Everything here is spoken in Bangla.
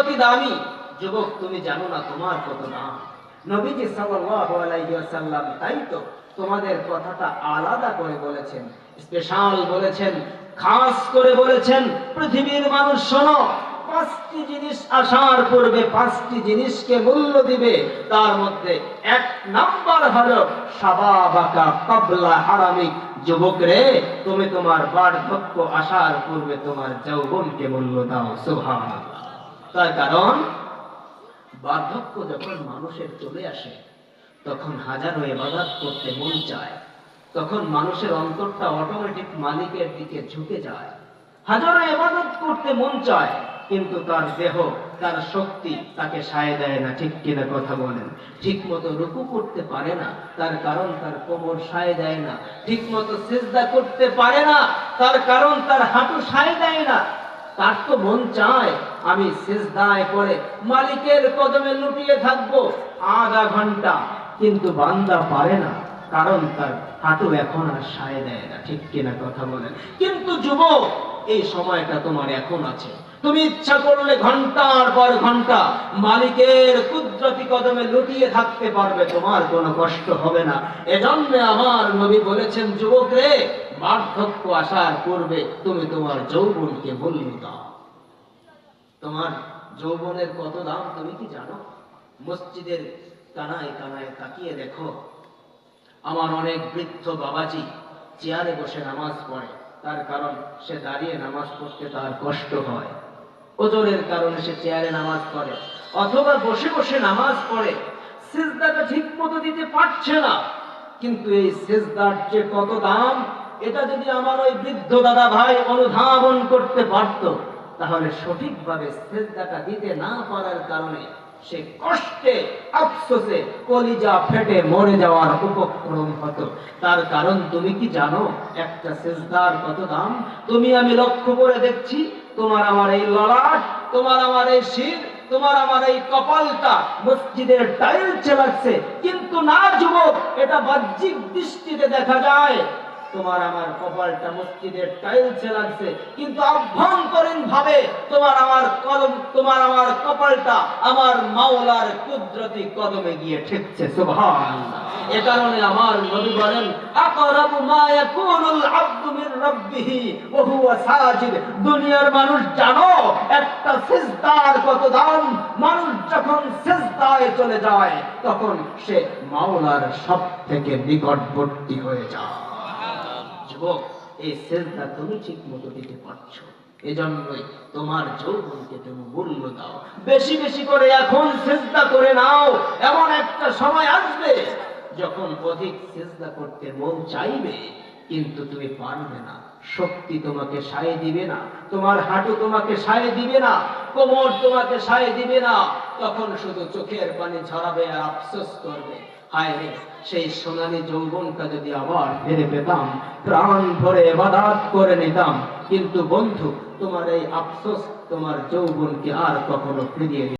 অতি দামি। যুবক, তুমি জানো না তোমার কত দাম? নবীজি ওয়াসাল্লাম, তাই তো? তোমাদের কথাটা আলাদা করে বলেছেন স্পেশাল বলেছেন, খাস করে বলেছেন, পৃথিবীর মানুষ শোনো, পাঁচটি জিনিস আসার পূর্বে পাঁচটি জিনিসকে মূল্য দিবে, তার মধ্যে এক নাম্বার হলো সাবাবাকা কাবলা হারামিক। যুবক রে, তুমি তোমার বার্ধক্য আসার পূর্বে তোমার যৌবনকে মূল্য দাও, সুবহানাল্লাহ। তার কারণ, বার্ধক্য যখন মানুষের চলে আসে, তখন হাজারো এবাদত করতে মন চায়। তখন মানুষের অন্তরটা অটোমেটিক মালিকের দিকে ঝুঁকে যায়। হাজারো এবাদত করতে মন চায়, কিন্তু তার দেহ, তার শক্তি তাকে সায় দেয় না, ঠিক কিনা কথা বলেন। ঠিক মতো রুকু করতে পারে না, তার কারণ তার কোমর সায় দেয় না। ঠিক মতো করতে পারে না, তার কারণ তার হাঁটু সায় দেয় না তার তো মন চায় আমি সেজদায় পড়ে মালিকের কদমে লুটিয়ে আধা ঘণ্টা। কিন্তু বান্দা পারে না, কারণ তার হাঁটু এখন আর সায় দেয় না, ঠিক কিনা কথা বলেন। কিন্তু যুবক, এই সময়টা তোমার এখন আছে। তুমি ইচ্ছা করলে ঘণ্টার পর ঘণ্টা মালিকের কুদরতি কদমে লুটিয়ে থাকতে পারবে, তোমার কোনো কষ্ট হবে না। এজন্য আমার নবী বলেছেন, যুবক রে বার্ধক্য আসার পূর্বে তুমি তোমার যৌবনকে মূল্য দাও। তোমার যৌবনের কত দাম তুমি কি জানো? মসজিদের কানায় কানায় তাকিয়ে দেখো, আমার অনেক বৃদ্ধ বাবাজি চেয়ারে বসে নামাজ পড়ে। তার কারণ সে দাঁড়িয়ে নামাজ পড়তে তার কষ্ট হয়। ওজনের কারণে সে চেয়ারে নামাজ পড়ে, অথবা বসে বসে নামাজ পড়ে। সিজদাটা ঠিক মতো দিতে পারছে না, কিন্তু এই সিজদার যে কত দাম এটা যদি আমার ওই বৃদ্ধ দাদা ভাই অনুধাবন করতে পারত, তাহলে সঠিকভাবে সিজদাটা দিতে না পারার কারণে সে কষ্টে, আফসোসে কলিজা ফেটে মরে যাওয়ার উপক্রম হতো। তার কারণ তুমি কি জানো? একটা সেজদার কত দাম? তুমি আমি লক্ষ্য করে দেখছি, তোমার আমার এই ললাট, তোমার আমার এই শির, তোমার আমার এই কপালটা মসজিদের টাইলসে চেলাচ্ছে কিন্তু না, যুবক, এটা বাহ্যিক দৃষ্টিতে দেখা যায়। তোমার আমার কপালটা মসজিদের টাইলসে লাগছে। কিন্তু আভ্যন্তরীণ ভাবে তোমার আমার কলম, তোমার আমার কপালটা আমার মাওলার কুদরতি কদমে গিয়ে ঠেকছে এ কারণে আমার নবী বলেন, আকরাবু মা ইয়াকুনুল আবদু রাব্বিহি, ওয়া হুয়া সাজিদ। দুনিয়ার মানুষ জানো, একটা সিজদার কত দাম। মানুষ যখন সিজদায় চলে যায়, তখন সে মাওলার সব থেকে নিকটবর্তী হয়ে যায়। যুবক, এই সেজদা তুমি ঠিক মতো দিতে পারছ। এজন্যই তোমার যৌবনকে তুমি মূল্য দাও। বেশি বেশি করে এখন করে নাও। এমন একটা সময় আসবে যখন অধিক সেজদা করতে মন চাইবে, কিন্তু তুমি পারবে না। শক্তি তোমাকে সায় দিবে না। তোমার হাঁটু তোমাকে সায় দিবে না। কোমর তোমাকে সায় দিবে না। তখন শুধু চোখের পানি ঝরাবে আর আফসোস করবে। সেই সোনালি যৌবনটা যদি আবার ফিরে পেতাম, প্রাণ ভরে এবাদাত করে নিতাম। কিন্তু বন্ধু, তোমার এই আফসোস তোমার যৌবনকে আর কখনো ফিরিয়ে